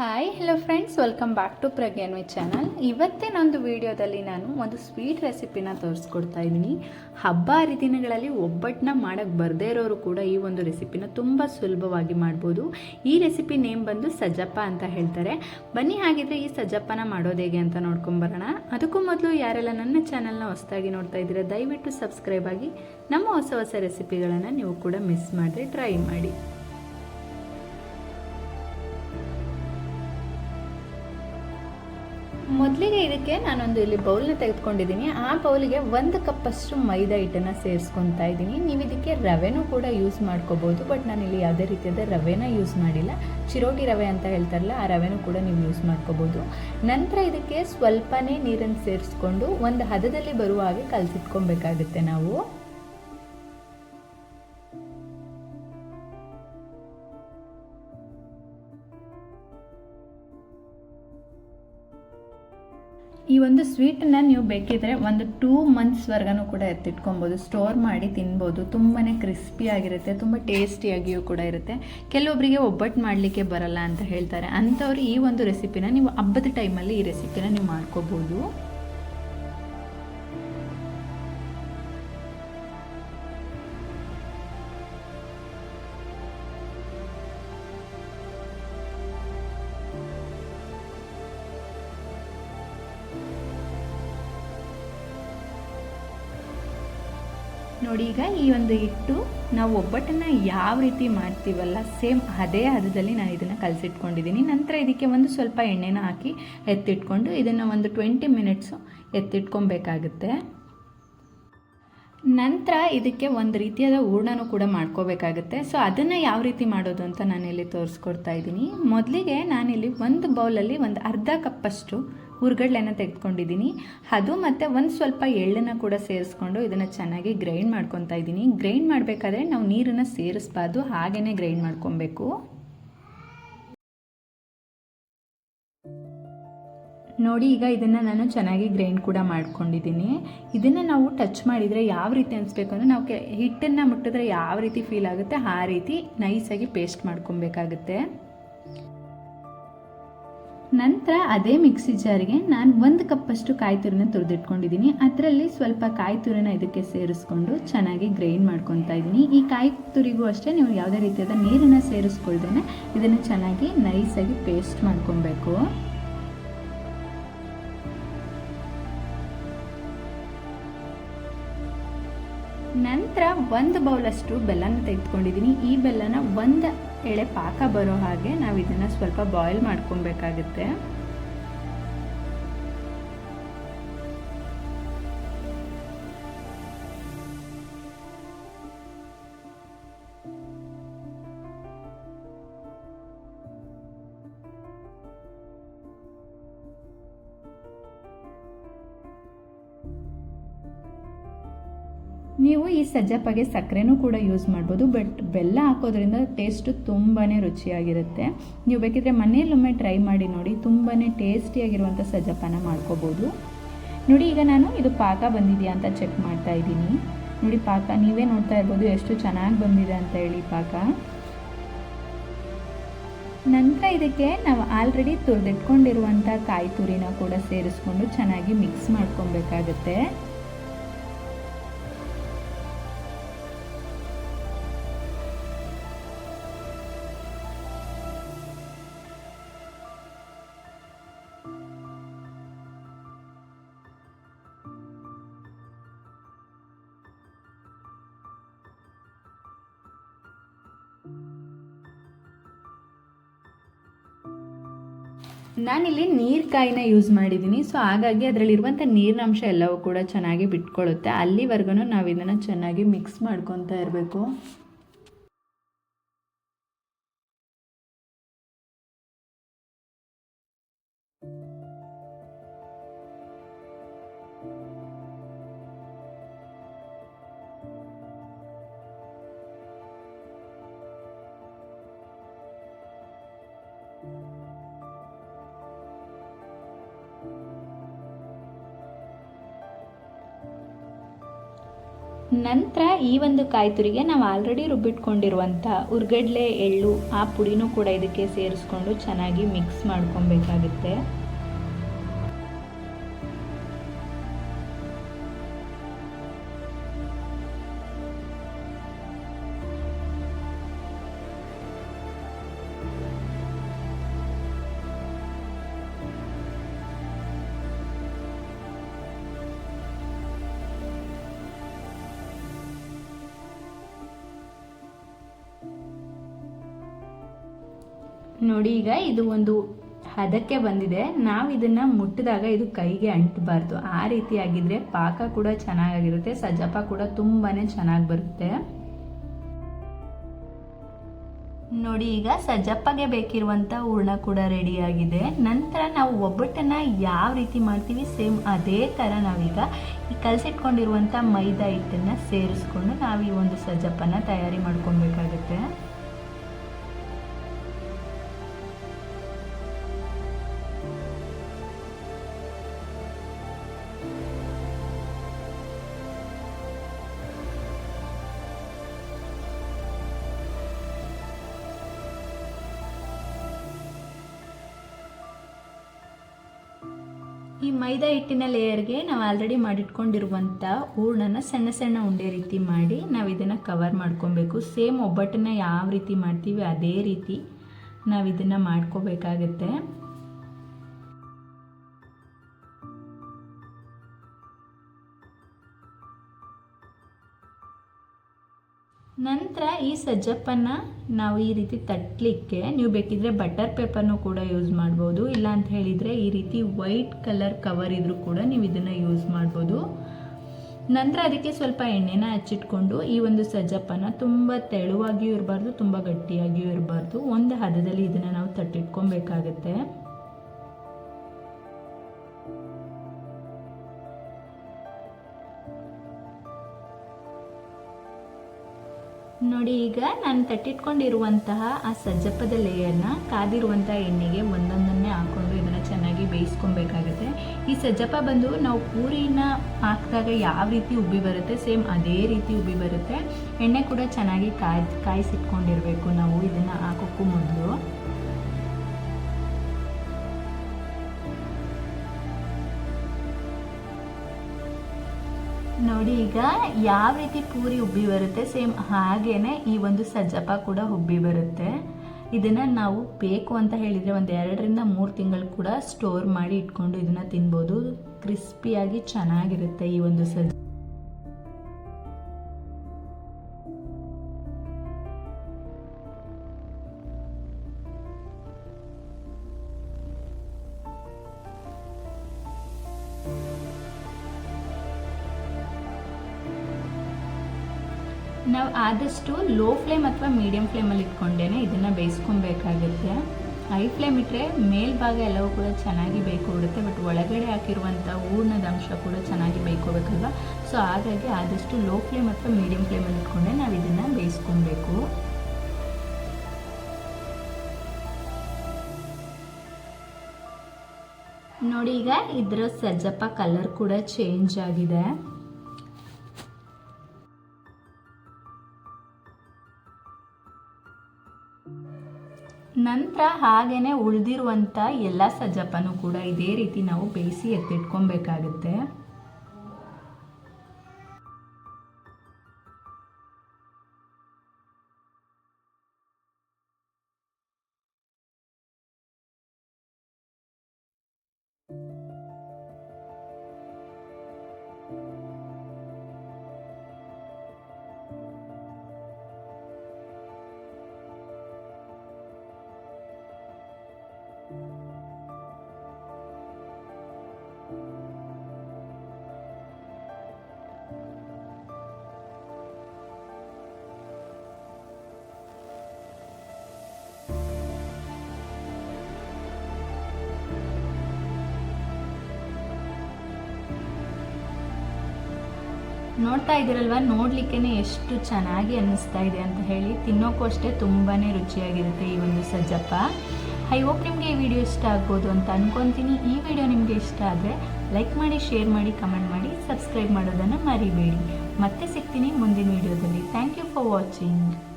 Hi hello friends welcome back to Pragnanvi channel ಇವತ್ತಿನೊಂದು ವಿಡಿಯೋದಲ್ಲಿ ನಾನು ಒಂದು ಸ್ವೀಟ್ ರೆಸಿಪಿನ ತೋರಿಸ್ಕೊಡ್ತಾ ಇದ್ದೀನಿ. ಹಬ್ಬ ಹರಿದಿನಗಳಲ್ಲಿ ಒಬ್ಬಟ್ಟನ್ನ ಮಾಡೋಕ್ಕೆ ಬರದೇ ಇರೋರು ಕೂಡ ಈ ಒಂದು ರೆಸಿಪಿನ ತುಂಬ ಸುಲಭವಾಗಿ ಮಾಡ್ಬೋದು. ಈ ರೆಸಿಪಿ ನೇಮ್ ಬಂದು ಸಜ್ಜಪ್ಪ ಅಂತ ಹೇಳ್ತಾರೆ. ಬನ್ನಿ ಹಾಗಿದ್ರೆ ಈ ಸಜ್ಜಪ್ಪನ ಮಾಡೋದು ಹೇಗೆ ಅಂತ ನೋಡ್ಕೊಂಬರೋಣ ಅದಕ್ಕೂ ಮೊದಲು ಯಾರೆಲ್ಲ ನನ್ನ ಚಾನಲ್ನ ಹೊಸದಾಗಿ ನೋಡ್ತಾ ಇದ್ದೀರಾ, ದಯವಿಟ್ಟು ಸಬ್ಸ್ಕ್ರೈಬ್ ಆಗಿ ನಮ್ಮ ಹೊಸ ಹೊಸ ರೆಸಿಪಿಗಳನ್ನು ನೀವು ಕೂಡ ಮಿಸ್ ಮಾಡಿದ್ರೆ ಟ್ರೈ ಮಾಡಿ. ಮೊದಲಿಗೆ ಇದಕ್ಕೆ ನಾನೊಂದು ಇಲ್ಲಿ ಬೌಲ್ನ ತೆಗೆದುಕೊಂಡಿದ್ದೀನಿ. ಆ ಬೌಲಿಗೆ ಒಂದು ಕಪ್ಪಷ್ಟು ಮೈದಾ ಹಿಟ್ಟನ್ನು ಸೇರಿಸ್ಕೊತಾ ಇದ್ದೀನಿ. ನೀವು ಇದಕ್ಕೆ ರವೆನೂ ಕೂಡ ಯೂಸ್ ಮಾಡ್ಕೋಬೋದು. ಬಟ್ ನಾನು ಇಲ್ಲಿ ಯಾವುದೇ ರೀತಿಯಾದ ರವೆನ ಯೂಸ್ ಮಾಡಿಲ್ಲ. ಚಿರೋಟಿ ರವೆ ಅಂತ ಹೇಳ್ತಾರಲ್ಲ, ಆ ರವೆನೂ ಕೂಡ ನೀವು ಯೂಸ್ ಮಾಡ್ಕೋಬೋದು. ನಂತರ ಇದಕ್ಕೆ ಸ್ವಲ್ಪನೇ ನೀರನ್ನು ಸೇರಿಸ್ಕೊಂಡು ಒಂದು ಹದದಲ್ಲಿ ಬರುವ ಹಾಗೆ ಕಲಸಿಟ್ಕೊಬೇಕಾಗುತ್ತೆ ನಾವು. ಈ ಒಂದು ಸ್ವೀಟನ್ನು ನೀವು ಬೇಕಿದ್ರೆ ಒಂದು ಟೂ ಮಂತ್ಸ್ವರೆಗೂ ಕೂಡ ಎತ್ತಿಟ್ಕೊಬೋದು. ಸ್ಟೋರ್ ಮಾಡಿ ತಿನ್ಬೋದು. ತುಂಬಾ ಕ್ರಿಸ್ಪಿ ಆಗಿರುತ್ತೆ. ತುಂಬ ಟೇಸ್ಟಿಯಾಗಿಯೂ ಕೂಡ ಇರುತ್ತೆ. ಕೆಲವೊಬ್ಬರಿಗೆ ಒಬ್ಬಟ್ಟು ಮಾಡಲಿಕ್ಕೆ ಬರಲ್ಲ ಅಂತ ಹೇಳ್ತಾರೆ. ಅಂಥವ್ರು ಈ ಒಂದು ರೆಸಿಪಿನ ನೀವು ಹಬ್ಬದ ಟೈಮಲ್ಲಿ ಈ ರೆಸಿಪಿನ ನೀವು ಮಾಡ್ಕೋಬೋದು. ನೋಡಿ, ಈಗ ಈ ಒಂದು ಹಿಟ್ಟು ನಾವು ಒಬ್ಬಟ್ಟನ್ನು ಯಾವ ರೀತಿ ಮಾಡ್ತೀವಲ್ಲ, ಸೇಮ್ ಅದೇ ಹದದಲ್ಲಿ ನಾನು ಇದನ್ನು ಕಲಸಿಟ್ಕೊಂಡಿದ್ದೀನಿ ನಂತರ ಇದಕ್ಕೆ ಒಂದು ಸ್ವಲ್ಪ ಎಣ್ಣೆನ ಹಾಕಿ ಎತ್ತಿಟ್ಕೊಂಡು ಇದನ್ನು ಒಂದು ಟ್ವೆಂಟಿ ಮಿನಿಟ್ಸು ಎತ್ತಿಟ್ಕೊಬೇಕಾಗುತ್ತೆ. ನಂತರ ಇದಕ್ಕೆ ಒಂದು ರೀತಿಯಾದ ಹೂರ್ಣನೂ ಕೂಡ ಮಾಡ್ಕೋಬೇಕಾಗುತ್ತೆ. ಸೊ, ಅದನ್ನು ಯಾವ ರೀತಿ ಮಾಡೋದು ಅಂತ ನಾನಿಲ್ಲಿ ತೋರಿಸ್ಕೊಡ್ತಾ ಇದ್ದೀನಿ ಮೊದಲಿಗೆ ನಾನಿಲ್ಲಿ ಒಂದು ಬೌಲಲ್ಲಿ ಒಂದು ಅರ್ಧ ಕಪ್ಪಷ್ಟು ಹುರ್ಗಡ್ಲೆನ ತೆಗೆದುಕೊಂಡಿದ್ದೀನಿ. ಅದು ಮತ್ತು ಒಂದು ಸ್ವಲ್ಪ ಎಳ್ಳನ್ನು ಕೂಡ ಸೇರಿಸ್ಕೊಂಡು ಇದನ್ನು ಚೆನ್ನಾಗಿ ಗ್ರೈಂಡ್ ಮಾಡ್ಕೊತಾ ಇದ್ದೀನಿ. ಗ್ರೈಂಡ್ ಮಾಡಬೇಕಾದ್ರೆ ನಾವು ನೀರನ್ನು ಸೇರಿಸ್ಬಾರ್ದು ಹಾಗೇ ಗ್ರೈಂಡ್ ಮಾಡ್ಕೊಬೇಕು. ನೋಡಿ, ಈಗ ಇದನ್ನು ನಾನು ಚೆನ್ನಾಗಿ ಗ್ರೈಂಡ್ ಕೂಡ ಮಾಡ್ಕೊಂಡಿದ್ದೀನಿ. ಇದನ್ನು ನಾವು ಟಚ್ ಮಾಡಿದರೆ ಯಾವ ರೀತಿ ಅನಿಸ್ಬೇಕು ಅಂದರೆ ನಾವು ಹಿಟ್ಟನ್ನು ಮುಟ್ಟಿದ್ರೆ ಯಾವ ರೀತಿ ಫೀಲ್ ಆಗುತ್ತೆ, ಆ ರೀತಿ ನೈಸಾಗಿ ಪೇಸ್ಟ್ ಮಾಡ್ಕೊಬೇಕಾಗುತ್ತೆ. ನಂತರ ಅದೇ ಮಿಕ್ಸಿ ಜಾರಿಗೆ ನಾನು ಒಂದು ಕಪ್ಪಷ್ಟು ಕಾಯಿ ತುರಿನ ತುರಿದಿಟ್ಕೊಂಡಿದ್ದೀನಿ ಅದರಲ್ಲಿ ಸ್ವಲ್ಪ ಕಾಯಿ ತುರಿನ ಇದಕ್ಕೆ ಸೇರಿಸ್ಕೊಂಡು ಚೆನ್ನಾಗಿ ಗ್ರೈಂಡ್ ಮಾಡ್ಕೊತಾ ಇದ್ದೀನಿ ಈ ಕಾಯಿ ತುರಿಗೂ ಅಷ್ಟೇ ನೀವು ಯಾವುದೇ ರೀತಿಯಾದ ನೀರನ್ನು ಸೇರಿಸ್ಕೊಳ್ದೇನೆ ಇದನ್ನು ಚೆನ್ನಾಗಿ ನೈಸಾಗಿ ಪೇಸ್ಟ್ ಮಾಡ್ಕೊಬೇಕು. ನಂತರ ಒಂದು ಬೌಲಷ್ಟು ಬೆಲ್ಲನ ತೆಗೆದುಕೊಂಡಿದ್ದೀನಿ ಈ ಬೆಲ್ಲನ ಒಂದು ಎಳೆ ಪಾಕ ಬರೋ ಹಾಗೆ ನಾವು ಇದನ್ನು ಸ್ವಲ್ಪ ಬಾಯ್ಲ್ ಮಾಡ್ಕೊಬೇಕಾಗುತ್ತೆ ನೀವು ಈ ಸಜ್ಜಪ್ಪಗೆ ಸಕ್ಕರೆನೂ ಕೂಡ ಯೂಸ್ ಮಾಡ್ಬೋದು ಬಟ್ ಬೆಲ್ಲ ಹಾಕೋದ್ರಿಂದ ಟೇಸ್ಟು ತುಂಬಾ ರುಚಿಯಾಗಿರುತ್ತೆ. ನೀವು ಬೇಕಿದ್ರೆ ಮನೆಯಲ್ಲೊಮ್ಮೆ ಟ್ರೈ ಮಾಡಿ ನೋಡಿ ತುಂಬಾ ಟೇಸ್ಟಿಯಾಗಿರುವಂಥ ಸಜ್ಜಪ್ಪನ ಮಾಡ್ಕೋಬೋದು. ನೋಡಿ, ಈಗ ನಾನು ಇದು ಪಾಕ ಬಂದಿದೆಯಾ ಅಂತ ಚೆಕ್ ಮಾಡ್ತಾ ಇದ್ದೀನಿ. ನೋಡಿ, ಪಾಕ, ನೀವೇ ನೋಡ್ತಾ ಇರ್ಬೋದು ಎಷ್ಟು ಚೆನ್ನಾಗಿ ಬಂದಿದೆ ಅಂತ ಹೇಳಿ ಪಾಕ. ನಂತರ ಇದಕ್ಕೆ ನಾವು ಆಲ್ರೆಡಿ ತುರಿದಿಟ್ಕೊಂಡಿರುವಂಥ ಕಾಯಿ ತುರಿನ ಕೂಡ ಸೇರಿಸ್ಕೊಂಡು ಚೆನ್ನಾಗಿ ಮಿಕ್ಸ್ ಮಾಡ್ಕೊಬೇಕಾಗತ್ತೆ. ನಾನಿಲ್ಲಿ ನೀರು ಕಾಯಿನ ಯೂಸ್ ಮಾಡಿದ್ದೀನಿ ಸೊ ಹಾಗಾಗಿ ಅದರಲ್ಲಿರುವಂಥ ನೀರಿನ ಅಂಶ ಎಲ್ಲವೂ ಕೂಡ ಚೆನ್ನಾಗಿ ಬಿಟ್ಕೊಳ್ಳುತ್ತೆ ಅಲ್ಲಿವರೆಗೂ ನಾವು ಇದನ್ನು ಚೆನ್ನಾಗಿ ಮಿಕ್ಸ್ ಮಾಡ್ಕೊತಾ ಇರಬೇಕು. ನಂತರ ಈ ಒಂದು ಕಾಯಿ ತುರಿಗೆ ನಾವು ಆಲ್ರೆಡಿ ರುಬ್ಬಿಟ್ಕೊಂಡಿರುವಂಥ ಉರ್ಗಡ್ಲೆ, ಎಳ್ಳು, ಆ ಪುಡಿನೂ ಕೂಡ ಇದಕ್ಕೆ ಸೇರಿಸ್ಕೊಂಡು ಚೆನ್ನಾಗಿ ಮಿಕ್ಸ್ ಮಾಡ್ಕೊಬೇಕಾಗುತ್ತೆ. ನೋಡಿ ಈಗ ಇದು ಒಂದು ಹದಕ್ಕೆ ಬಂದಿದೆ. ನಾವು ಇದನ್ನ ಮುಟ್ಟಿದಾಗ ಇದು ಕೈಗೆ ಅಂಟಬಾರ್ದು. ಆ ರೀತಿ ಆಗಿದ್ರೆ ಪಾಕ ಕೂಡ ಚೆನ್ನಾಗಿರುತ್ತೆ ಸಜಪ ಕೂಡ ತುಂಬಾನೇ ಚೆನ್ನಾಗಿ ಬರುತ್ತೆ. ನೋಡಿ ಈಗ ಸಜಪ್ಪಗೆ ಬೇಕಿರುವಂಥ ಹೂರ್ಣ ಕೂಡ ರೆಡಿ ಆಗಿದೆ. ನಂತರ ನಾವು ಒಬ್ಬಟ್ಟನ್ನ ಯಾವ ರೀತಿ ಮಾಡ್ತೀವಿ, ಸೇಮ್ ಅದೇ ಥರ ನಾವೀಗ ಈ ಕಲಸಿಟ್ಕೊಂಡಿರುವಂಥ ಮೈದಾ ಹಿಟ್ಟನ್ನು ಸೇರಿಸ್ಕೊಂಡು ನಾವು ಈ ಒಂದು ಸಜಪ್ಪನ್ನ ತಯಾರಿ ಮಾಡ್ಕೊಬೇಕಾಗುತ್ತೆ. ಈ ಮೈದಾ ಹಿಟ್ಟಿನ ಲೇಯರ್ಗೆ ನಾವು ಆಲ್ರೆಡಿ ಮಾಡಿಟ್ಕೊಂಡಿರುವಂಥ ಹೂರ್ಣನ ಸಣ್ಣ ಸಣ್ಣ ಉಂಡೆ ರೀತಿ ಮಾಡಿ ನಾವು ಇದನ್ನು ಕವರ್ ಮಾಡ್ಕೊಬೇಕು. ಸೇಮ್ ಒಬ್ಬಟ್ಟನ್ನ ಯಾವ ರೀತಿ ಮಾಡ್ತೀವಿ ಅದೇ ರೀತಿ ನಾವು ಇದನ್ನು ಮಾಡ್ಕೋಬೇಕಾಗತ್ತೆ. ನಂತರ ಈ ಸಜ್ಜಪ್ಪನ್ನ ನಾವು ಈ ರೀತಿ ತಟ್ಟಲಿಕ್ಕೆ ನೀವು ಬೇಕಿದ್ರೆ ಬಟರ್ ಪೇಪರ್ನು ಕೂಡ ಯೂಸ್ ಮಾಡ್ಬೋದು. ಇಲ್ಲ ಅಂತ ಹೇಳಿದರೆ ಈ ರೀತಿ ವೈಟ್ ಕಲರ್ ಕವರ್ ಇದ್ರೂ ಕೂಡ ನೀವು ಇದನ್ನು ಯೂಸ್ ಮಾಡ್ಬೋದು. ನಂತರ ಅದಕ್ಕೆ ಸ್ವಲ್ಪ ಎಣ್ಣೆನ ಹಚ್ಚಿಟ್ಕೊಂಡು ಈ ಒಂದು ಸಜ್ಜಪ್ಪನ ತುಂಬ ತೆಳುವಾಗಿಯೂ ಇರಬಾರ್ದು, ತುಂಬ ಗಟ್ಟಿಯಾಗಿಯೂ ಇರಬಾರ್ದು. ಒಂದು ಹದದಲ್ಲಿ ಇದನ್ನು ನಾವು ತಟ್ಟಿಟ್ಕೊಬೇಕಾಗತ್ತೆ. ನೋಡಿ, ಈಗ ನಾನು ತಟ್ಟಿಟ್ಕೊಂಡಿರುವಂತಹ ಆ ಸಜ್ಜಪ್ಪದ ಲೇಯರ್ನ ಕಾದಿರುವಂತಹ ಎಣ್ಣೆಗೆ ಒಂದೊಂದನ್ನೇ ಹಾಕೊಂಡು ಇದನ್ನು ಚೆನ್ನಾಗಿ ಬೇಯಿಸ್ಕೊಬೇಕಾಗುತ್ತೆ. ಈ ಸಜ್ಜಪ್ಪ ಬಂದು ನಾವು ಪೂರಿನ ಹಾಕಿದಾಗ ಯಾವ ರೀತಿ ಉಬ್ಬಿ ಬರುತ್ತೆ, ಸೇಮ್ ಅದೇ ರೀತಿ ಉಬ್ಬಿ ಬರುತ್ತೆ. ಎಣ್ಣೆ ಕೂಡ ಚೆನ್ನಾಗಿ ಕಾಯ್, ಕಾಯಿಸಿಟ್ಕೊಂಡಿರಬೇಕು ನಾವು ಇದನ್ನು ಹಾಕೋಕ್ಕೂ ಮೊದಲು. ನೋಡಿ, ಈಗ ಯಾವ ರೀತಿ ಪೂರಿ ಉಬ್ಬಿ ಬರುತ್ತೆ, ಸೇಮ್ ಹಾಗೇನೆ ಈ ಒಂದು ಸಜ್ಜಪ ಕೂಡ ಉಬ್ಬಿ ಬರುತ್ತೆ. ಇದನ್ನು ನಾವು ಬೇಕು ಅಂತ ಹೇಳಿದರೆ ಒಂದು ಎರಡರಿಂದ ಮೂರು ತಿಂಗಳು ಕೂಡ ಸ್ಟೋರ್ ಮಾಡಿ ಇಟ್ಕೊಂಡು ಇದನ್ನು ತಿನ್ಬೋದು. ಕ್ರಿಸ್ಪಿಯಾಗಿ ಚೆನ್ನಾಗಿರುತ್ತೆ ಈ ಒಂದು ಸಜ್ಜ ನಾವು ಆದಷ್ಟು ಲೋ ಫ್ಲೇಮ್ ಅಥವಾ ಮೀಡಿಯಂ ಫ್ಲೇಮಲ್ಲಿ ಇಟ್ಕೊಂಡೇನೆ ಇದನ್ನು ಬೇಯಿಸ್ಕೊಬೇಕಾಗುತ್ತೆ. ಹೈ ಫ್ಲೇಮ್ ಇಟ್ಟರೆ ಮೇಲ್ಭಾಗ ಎಲ್ಲವೂ ಕೂಡ ಚೆನ್ನಾಗಿ ಬೇಯ್ಕೊಬಿಡುತ್ತೆ ಬಟ್ ಒಳಗಡೆ ಹಾಕಿರುವಂಥ ಹೂರ್ಣದ ಅಂಶ ಕೂಡ ಚೆನ್ನಾಗಿ ಬೇಯ್ಕೋಬೇಕಲ್ವ? ಸೊ ಹಾಗಾಗಿ ಆದಷ್ಟು ಲೋ ಫ್ಲೇಮ್ ಅಥವಾ ಮೀಡಿಯಂ ಫ್ಲೇಮಲ್ಲಿ ಇಟ್ಕೊಂಡೆ ನಾವು ಇದನ್ನು ಬೇಯಿಸ್ಕೊಬೇಕು. ನೋಡಿ ಈಗ ಇದರ ಸಜ್ಜಪ್ಪ ಕಲರ್ ಕೂಡ ಚೇಂಜ್ ಆಗಿದೆ. ನಂತರ ಹಾಗೇ ಉಳಿದಿರುವಂಥ ಎಲ್ಲ ಸಜ್ಜಪ್ಪನೂ ಕೂಡ ಇದೇ ರೀತಿ ನಾವು ಬೇಯಿಸಿ ಎತ್ತಿಟ್ಕೊಬೇಕಾಗುತ್ತೆ. ನೋಡ್ತಾ ಇದ್ದೀರಲ್ವ? ನೋಡ್ಲಿಕ್ಕೆ ಎಷ್ಟು ಚೆನ್ನಾಗಿ ಅನ್ನಿಸ್ತಾ ಇದೆ ಅಂತ ಹೇಳಿ. ತಿನ್ನೋಕ್ಕೂ ಅಷ್ಟೇ ತುಂಬಾ ರುಚಿಯಾಗಿರುತ್ತೆ ಈ ಒಂದು ಸಜ್ಜಪ್ಪ. ಐ ಹೋಪ್ ನಿಮಗೆ ಈ ವಿಡಿಯೋ ಇಷ್ಟ ಆಗ್ಬೋದು ಅಂತ ಅನ್ಕೊತೀನಿ. ಈ ವಿಡಿಯೋ ನಿಮಗೆ ಇಷ್ಟ ಆದರೆ ಲೈಕ್ ಮಾಡಿ, ಶೇರ್ ಮಾಡಿ, ಕಮೆಂಟ್ ಮಾಡಿ, ಸಬ್ಸ್ಕ್ರೈಬ್ ಮಾಡೋದನ್ನು ಮರಿಬೇಡಿ. ಮತ್ತೆ ಸಿಗ್ತೀನಿ ಮುಂದಿನ ವಿಡಿಯೋದಲ್ಲಿ. Thank you for watching.